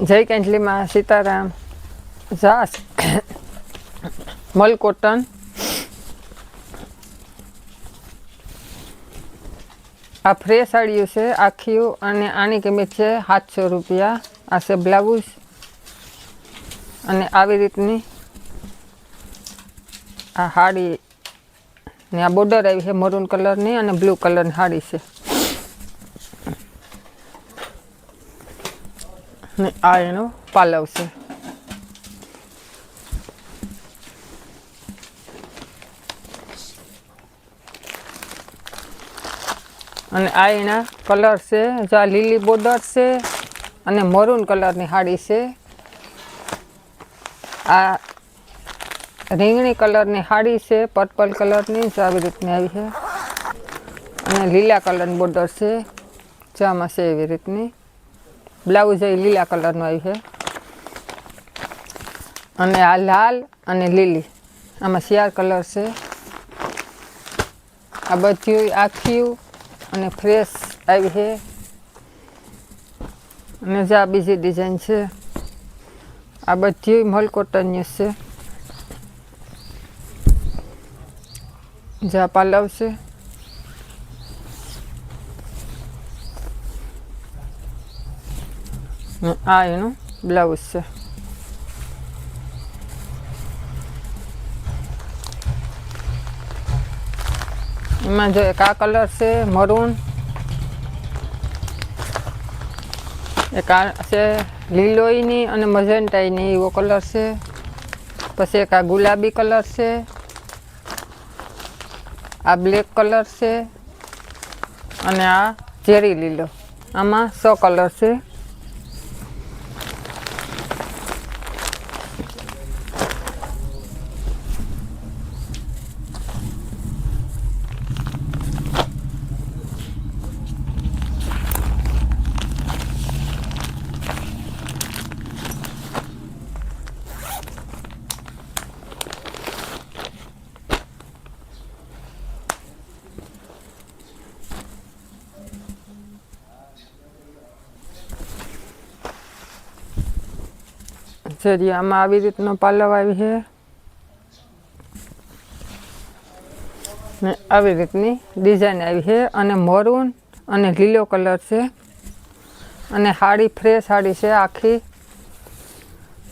જય કેન્ટલીમાં સીતારામ જાસ મલકોટન, આ ફ્રેશ સાડીઓ છે આખીઓ અને આની કિંમત છે સાતસો રૂપિયા. આ છે બ્લાઉઝ અને આવી રીતની આ સાડી ને આ બોર્ડર આવી છે, મરૂન કલરની અને બ્લુ કલરની સાડી છે. ને આ એનો પાલવ છે. અને આ એના કલર છે, જો આ લીલી બોર્ડર છે અને મરૂન કલરની સાડી છે. આ રીંગણી કલરની સાડી છે, પર્પલ કલરની, જો આવી રીતની આવી છે. અને લીલા કલરની બોર્ડર છે જામાં છે એવી રીતની. બ્લાઉઝ એ લીલા કલરનું આવ્યું છે. અને આ લાલ અને લીલી. આમાં શિયાર કલર છે. આ બધું આખી અને ફ્રેશ આવી છે. અને જે આ બીજી ડિઝાઇન છે. આ બધી મલ કોટનની છે. જે આ પાલવ છે. ને આ એનું બ્લાઉઝ છે એમાં જો એક આ કલર છે મરૂન એક આ છે લીલોઈની અને મજેન્ટાઈની એવો કલર છે પછી એક આ ગુલાબી કલર છે આ બ્લેક કલર છે અને આ ઝેરી લીલો આમાં સો કલર છે જરી આમાં આવી રીતનો પાલવ આવી છે. ને આવી રીતની ડિઝાઇન આવી છે અને મરૂન અને લીલો કલર છે. અને સાડી ફ્રેશ સાડી છે આખી.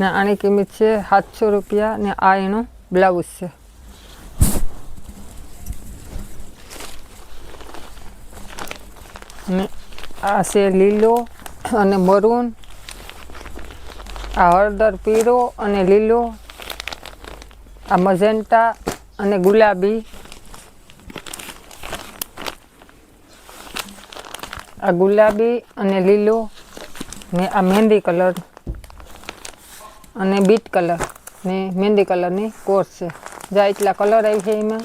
ને આની કિંમત છે સાતસો રૂપિયા ને આ એનું બ્લાઉઝ છે. ને આ છે લીલો અને મરૂન આ હળદર, પીળો અને લીલો, આ મજેન્ટા અને ગુલાબી. આ ગુલાબી અને લીલો ને આ મહેંદી કલર અને બીટ કલર ને મહેંદી કલરની કોર્સ છે. જ્યાં એટલા કલર આવી છે એમાં.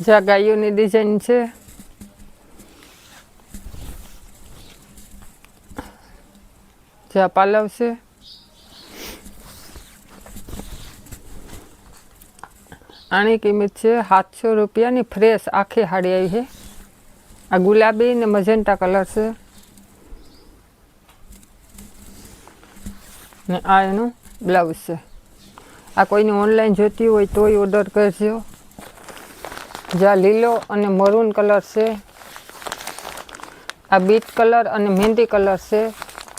જ્યાં ગાયોની ડિઝાઇન છે. જ્યાં પાલવ છે આની કિંમત છે સાતસો રૂપિયાની ફ્રેશ આખી હાડી આવી છે. આ ગુલાબી ને મજેન્ટા કલર છે. ને આ એનું બ્લાઉઝ છે. આ કોઈને ઓનલાઈન જોતી હોય તોય ઓર્ડર કરજો. જ્યાં લીલો અને મરૂન કલર છે. આ બીટ કલર અને મહેંદી કલર છે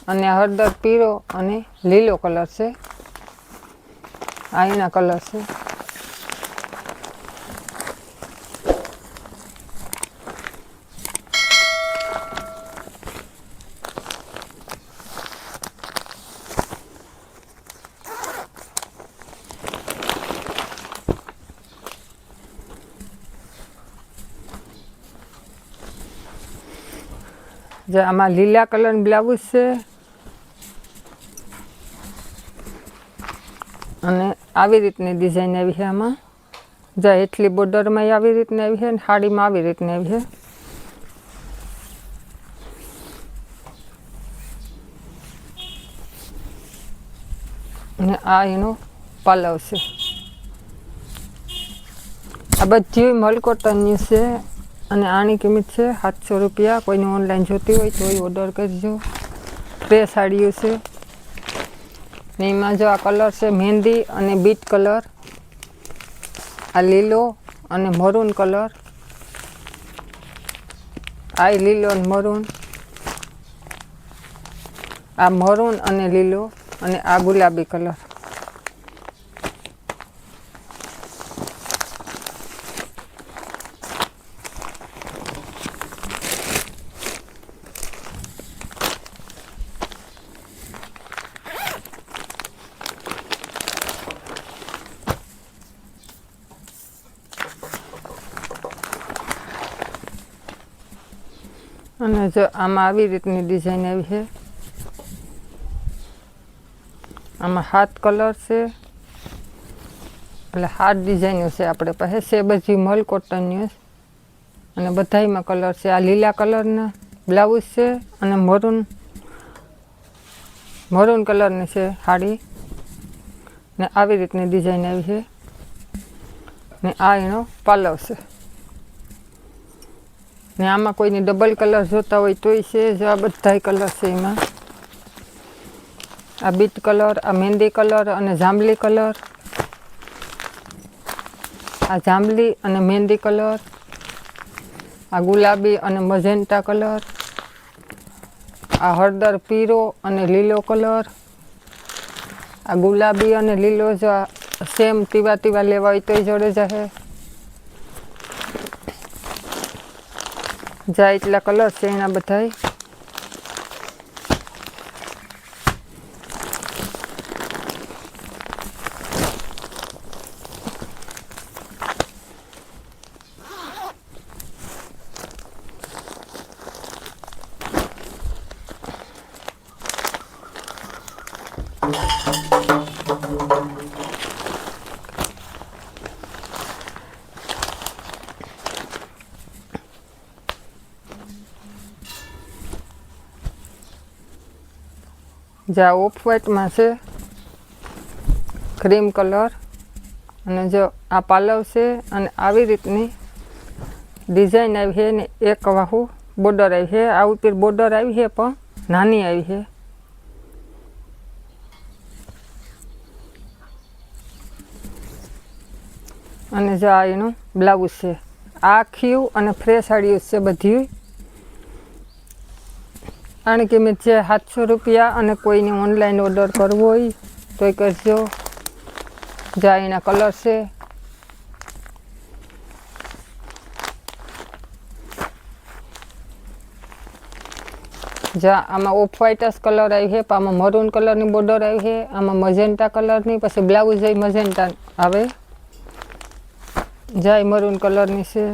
અને હળદર પીળો અને લીલો કલર છે. આ એના કલર છે. જે આમાં લીલા કલરનું બ્લાઉઝ છે. અને આવી રીતની ડિઝાઇન આવી છે આમાં. જે એટલી બોર્ડરમાં આવી રીતની આવી છે અને સાડીમાં આવી રીતની આવી છે. અને આ એનો પાલવ છે. આ બધી મલકોટનની છે. અને આની કિંમત છે સાતસો રૂપિયા. કોઈને ઓનલાઈન જોતી હોય તો એ ઓર્ડર કરજો. બે સાડીઓ છે. ને એમાં જો આ કલર છે મહેંદી અને બીટ કલર આ લીલો અને મરૂન કલર આ લીલો અને મરૂન આ મરૂન અને લીલો અને આ ગુલાબી કલર અને જો આમાં આવી રીતની ડિઝાઇન આવી છે. આમાં હાથ કલર છે. એટલે હાથ ડિઝાઇનો છે આપણે પાસે. છે બધી મલ કોટનની અને બધાયમાં કલર છે. આ લીલા કલરના બ્લાઉઝ છે અને મરૂન મરૂન કલરની છે સાડી ને આવી રીતની ડિઝાઇન આવી છે. ને આ એનો પાલવ છે. ને આમાં કોઈને ડબલ કલર જોતા હોય તોય છે જો, આ બધાય કલર છે એમાં. આ બીટ કલર આ મહેંદી કલર અને જાંબલી કલર આ જાંબલી અને મહેંદી કલર આ ગુલાબી અને મજેન્ટા કલર આ હળદર, પીરો અને લીલો કલર આ ગુલાબી અને લીલો જો સેમ તીવા તીવા લેવા હોય તોય જોડે જશે જા એટલા કલર છે એના બધાય. જા ઓફ વ્હાઇટમાં છે ક્રીમ કલર અને જો આ પાલવ છે, અને આવી રીતની ડિઝાઇન આવી છે, ને એક વાહુ બોર્ડર આવી છે. આ ઉપર બોર્ડર આવી છે, પણ નાની આવી છે. અને જો આ એનું બ્લાઉઝ છે. આ ખીવ અને ફ્રેશ સાડીઓ છે બધી. આની કિંમત છે સાતસો રૂપિયા અને કોઈને ઓનલાઈન ઓર્ડર કરવો હોય તોય કરજો. જા, એના કલર છે. જા, આમાં ઓફ વ્હાઇટસ કલર આવી છે આમાં મરૂન કલરની બોર્ડર આવી છે, આમાં મજેન્ટા કલરની પછી બ્લાઉઝ એ મજેન્ટા આવે. જાય મરૂન કલરની છે.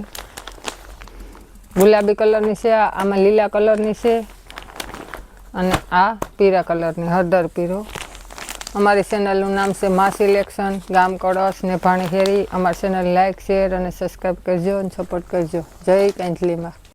ગુલાબી કલરની છે, આમાં લીલા કલરની છે. અને આ પીળા કલરની હળદર પીરો અમારી ચેનલનું નામ છે મા સિલેક્શન. ગામ કળશ ને ભાણી હેરી અમારી ચેનલ લાઇક શેર અને સબસ્ક્રાઈબ કરજો અને સપોર્ટ કરજો. જય કાંચલીમાં